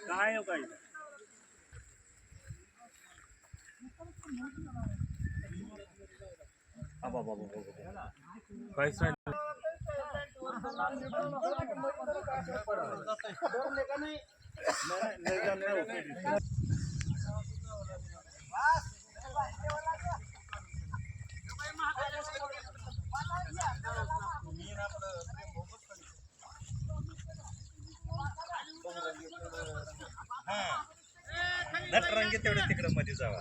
काय हो काय बाबा बाबा बाबा काहीच नाही नटरंगी तेवढे तिकडे मध्ये जावा.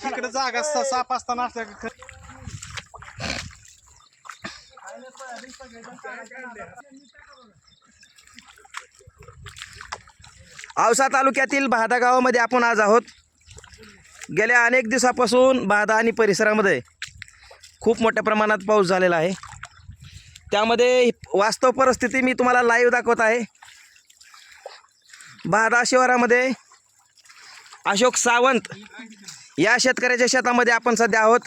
तिकडे जागा साप असताना असल्या का ख- औसा तालुक्यातील बहादा गावामध्ये आपण आज आहोत. गेल्या अनेक दिवसापासून बहादा आणि परिसरामध्ये खूप मोठ्या प्रमाणात पाऊस झालेला आहे. त्यामध्ये वास्तव परिस्थिती मी तुम्हाला लाईव्ह दाखवत आहे. बहादा शिवारामध्ये अशोक सावंत या शेतकऱ्याच्या शेतामध्ये आपण सध्या आहोत.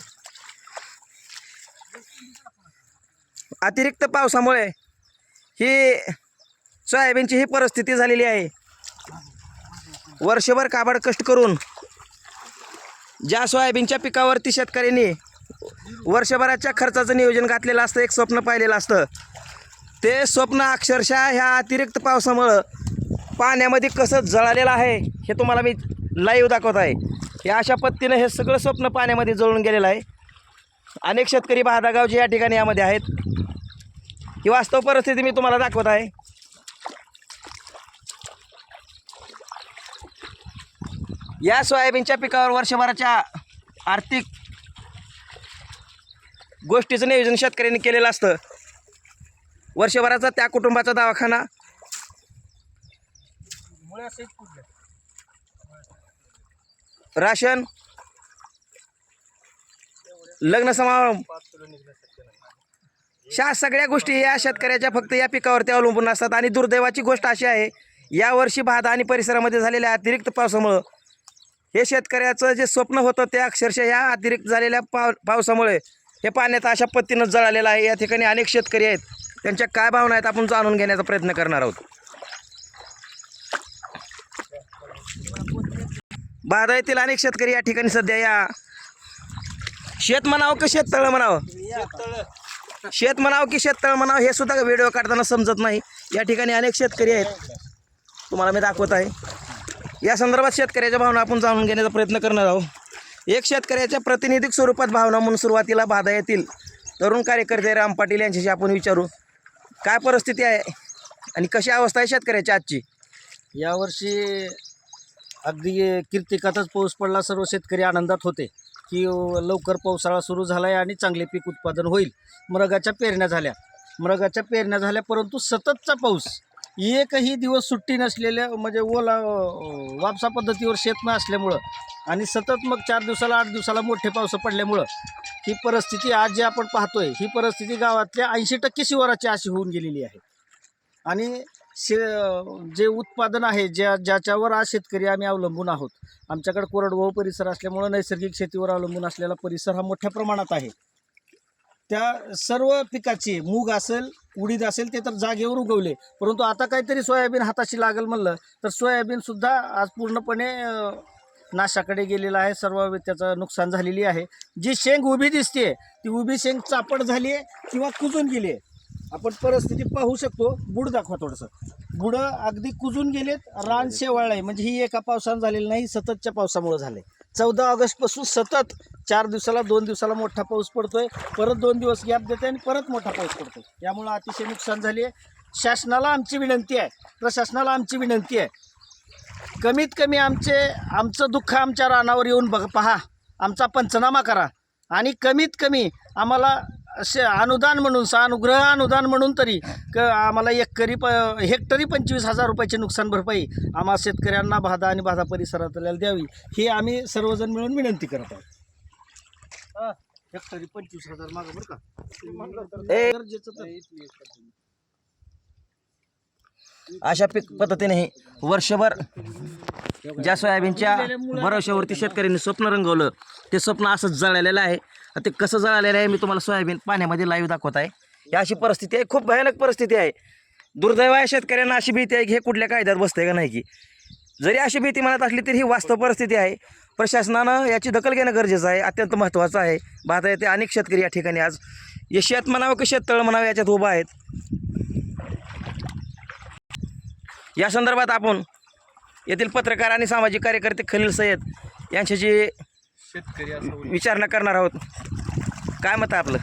अतिरिक्त पावसामुळे ही सोयाबीनची ही परिस्थिती झालेली आहे. वर्षभर काबाड कष्ट करून ज्या सोयाबीनच्या पिकावरती शेतकऱ्यांनी वर्षभराच्या खर्चाचं नियोजन घातलेलं असतं एक स्वप्न पाहिलेलं असतं ते स्वप्न अक्षरशः ह्या अतिरिक्त पावसामुळं पाण्यामध्ये कसं जळालेलं आहे हे तुम्हाला मी लाईव्ह दाखवत आहे. या अशा पद्धतीनं हे सगळं स्वप्न पाण्यामध्ये जळून गेलेलं आहे. अनेक शेतकरी बहादागावचे या ठिकाणी यामध्ये आहेत. ही वास्तव परिस्थिती मी तुम्हाला दाखवत आहे. या सोयाबीनच्या पिकावर वर्षभराच्या आर्थिक गोष्टीचं नियोजन शेतकऱ्यांनी केलेलं असतं. वर्षभराचा त्या कुटुंबाचा दवाखाना. राशन. लग्न समारंभ. शा सगळ्या गोष्टी या शेतकऱ्याच्या फक्त या पिकावरती अवलंबून असतात. आणि दुर्दैवाची गोष्ट अशी आहे यावर्षी भात आणि परिसरामध्ये झालेल्या अतिरिक्त पावसामुळं हे शेतकऱ्याचं जे स्वप्न होतं ते अक्षरशः या अतिरिक्त झालेल्या पाव पावसामुळे हे पाण्यात अशा पद्धतीनं जळालेलं आहे. या ठिकाणी अनेक शेतकरी आहेत. त्यांच्या काय भावना आहेत आपण जाणून घेण्याचा प्रयत्न करणार आहोत. बाधा येथील अनेक शेतकरी या ठिकाणी सध्या या शेत म्हणावं की शेततळं म्हणावं? शेत म्हणावं की शेततळ म्हणावं हे सुद्धा व्हिडिओ काढताना समजत नाही. या ठिकाणी अनेक शेतकरी आहेत. तुम्हाला मी दाखवत आहे. या संदर्भात शेतकऱ्याच्या भावना आपण जाणून घेण्याचा प्रयत्न करणार आहोत. एक शेतकऱ्याच्या प्रातिनिधिक स्वरूपात भावना म्हणून सुरुवातीला बाधा येतील. तरुण कार्यकर्ते राम पाटील यांच्याशी आपण विचारू. काय परिस्थिती आहे आणि कशी अवस्था आहे शेतकऱ्याची आजची? यावर्षी अगदी कीर्तिकातच पाऊस पडला सर्व शेतकरी आनंदात होते की लवकर पावसाळा सुरू झाला आहे आणि चांगले पीक उत्पादन होईल. मृगाच्या पेरण्या झाल्या. मृगाच्या पेरण्या झाल्या परंतु सततचा पाऊस एकही दिवस सुट्टी नसलेल्या म्हणजे ओला वापसा पद्धतीवर शेत न असल्यामुळं आणि सतत मग चार दिवसाला आठ दिवसाला मोठे पावसं पडल्यामुळं ही परिस्थिती आज जे आपण पाहतोय ही परिस्थिती गावातल्या ऐंशी टक्के शिवाराची अशी होऊन गेलेली आहे. आणि शे जे उत्पादन आहे ज्या ज्याच्यावर आज शेतकरी आम्ही अवलंबून आहोत आमच्याकडे कोरडवाहू परिसर असल्यामुळं नैसर्गिक शेतीवर अवलंबून असलेला परिसर हा मोठ्या प्रमाणात आहे. त्या सर्व पिकाची मूग असेल उडीद असेल ते तर जागेवर उगवले. परंतु आता काहीतरी सोयाबीन हाताशी लागेल म्हणलं तर सोयाबीनसुद्धा आज पूर्णपणे नाशाकडे गेलेलं आहे. सर्व त्याचं नुकसान झालेली आहे. जी शेंग उभी दिसते ती उभी शेंग चापट झाली आहे किंवा कुजून गेली आहे आपण परिस्थिती पाहू शकतो. बुड दाखवा थोडंसं. बुडं अगदी कुजून गेलेत. रान शेवाळ आहे म्हणजे ही एका पावसानं झालेली नाही सततच्या पावसामुळे झाले चौदा ऑगस्टपासून सतत चार दिवसाला दोन दिवसाला मोठा पाऊस पडतोय. परत दोन दिवस गॅप देते आणि परत मोठा पाऊस पडतोय. यामुळं अतिशय नुकसान झाली आहे शासनाला आमची विनंती आहे. प्रशासनाला आमची विनंती आहे. कमीत कमी आमचे आमचं दुःख आमच्या रानावर येऊन बघ पहा. आमचा पंचनामा करा. आणि कमीत कमी आम्हाला असे अनुदान म्हणून सानुग्रह अनुदान म्हणून तरी क आम्हाला एकरी प हेक्टरी पंचवीस हजार रुपयाची नुकसान भरपाई आम्हा शेतकऱ्यांना बाधा आणि बाधा परिसरातल्या द्यावी. ही आम्ही सर्वजण मिळून विनंती करत आहोत. हेक्टरी पंचवीस हजार मागं बरं का? ए. गरजेचं तर. अशा पीक पद्धतीने वर्षभर ज्या सोयाबीनच्या भरोश्यावरती शेतकऱ्यांनी स्वप्न रंगवलं ते स्वप्न असंच जळालेलं आहे. आणि ते कसं जळालेलं आहे मी तुम्हाला सोयाबीन पाण्यामध्ये लाईव्ह दाखवत आहे. ही अशी परिस्थिती आहे खूप भयानक परिस्थिती आहे. दुर्दैव आहे शेतकऱ्यांना अशी भीती आहे की हे कुठल्या कायद्यात बसतंय का नाही की? जरी अशी भीती मनात असली तरी ही वास्तव परिस्थिती आहे. प्रशासनानं याची दखल घेणं गरजेचं आहे अत्यंत महत्त्वाचं आहे. पाहता येते अनेक शेतकरी या ठिकाणी आज हे शेत म्हणावं की शेततळ म्हणावं याच्यात उभं आहेत. या संदर्भात आपण येथील पत्रकार आणि सामाजिक कार्यकर्ते खलील सय्यद यांच्याशी शेतकरी असं विचारणा करणार आहोत. काय मत आहे आपलं?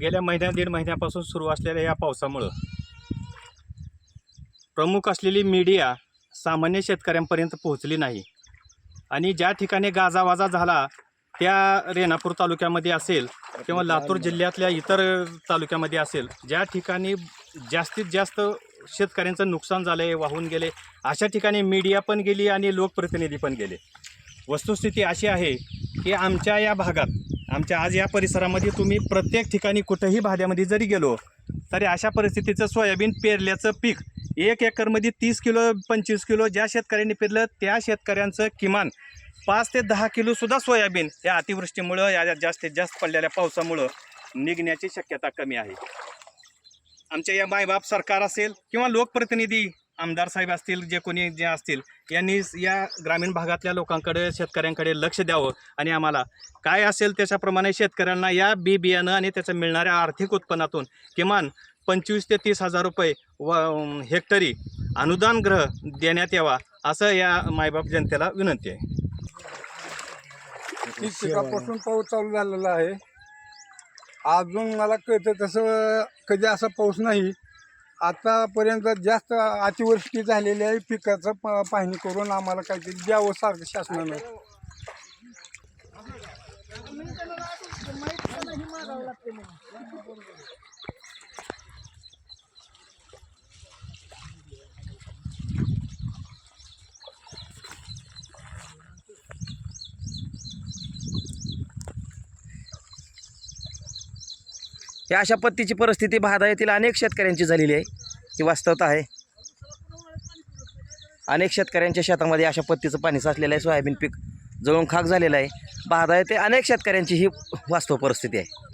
गेल्या महिन्या दीड महिन्यापासून सुरू असलेल्या या पावसामुळं प्रमुख असलेली मीडिया सामान्य शेतकऱ्यांपर्यंत पोहोचली नाही. आणि ज्या ठिकाणी गाजावाजा झाला त्या रेणापूर तालुक्यामध्ये असेल किंवा लातूर जिल्ह्यातल्या इतर तालुक्यामध्ये असेल ज्या ठिकाणी जास्तीत जास्त शेतकऱ्यांचं नुकसान झालं आहे वाहून गेले अशा ठिकाणी मीडिया पण गेली आणि लोकप्रतिनिधी पण गेले. वस्तुस्थिती अशी आहे की आमच्या या भागात आमच्या आज या परिसरामध्ये तुम्ही प्रत्येक ठिकाणी कुठंही भाड्यामध्ये जरी गेलो तरी अशा परिस्थितीचं सोयाबीन पेरल्याचं पीक एक एकरमध्ये तीस किलो पंचवीस किलो ज्या शेतकऱ्यांनी पेरलं त्या शेतकऱ्यांचं किमान पाच ते दहा किलोसुद्धा सोयाबीन या अतिवृष्टीमुळं या जास्तीत जास्त पडलेल्या पावसामुळं निघण्याची शक्यता कमी आहे. आमच्या या मायबाप सरकार असेल किंवा लोकप्रतिनिधी आमदार साहेब असतील जे कोणी जे असतील यांनी या ग्रामीण भागातल्या लोकांकडे शेतकऱ्यांकडे लक्ष द्यावं आणि आम्हाला काय असेल त्याच्याप्रमाणे शेतकऱ्यांना या बी बियाणं आणि त्याचं मिळणाऱ्या आर्थिक उत्पन्नातून किमान पंचवीस ते तीस हजार रुपये व हेक्टरी अनुदान ग्रह देण्यात यावा असं या मायबाप जनतेला विनंती आहे. पिकापासून पाऊस चालू झालेला आहे. अजून मला कळतं तसं कधी असा पाऊस नाही. आतापर्यंत जास्त अतिवृष्टी झालेली आहे. पिकाचं प पाहणी करून आम्हाला काहीतरी द्यावं सारखं शासनानं. या अशा पत्तीची परिस्थिती भादा येथील अनेक शेतकऱ्यांची झालेली आहे. ही वास्तवता आहे. अनेक शेतकऱ्यांच्या शेतामध्ये अशा पत्तीचं पाणी साचलेलं आहे. सोयाबीन पीक जळून खाक झालेलं आहे. बहादा येथे अनेक शेतकऱ्यांची ही वास्तव परिस्थिती आहे.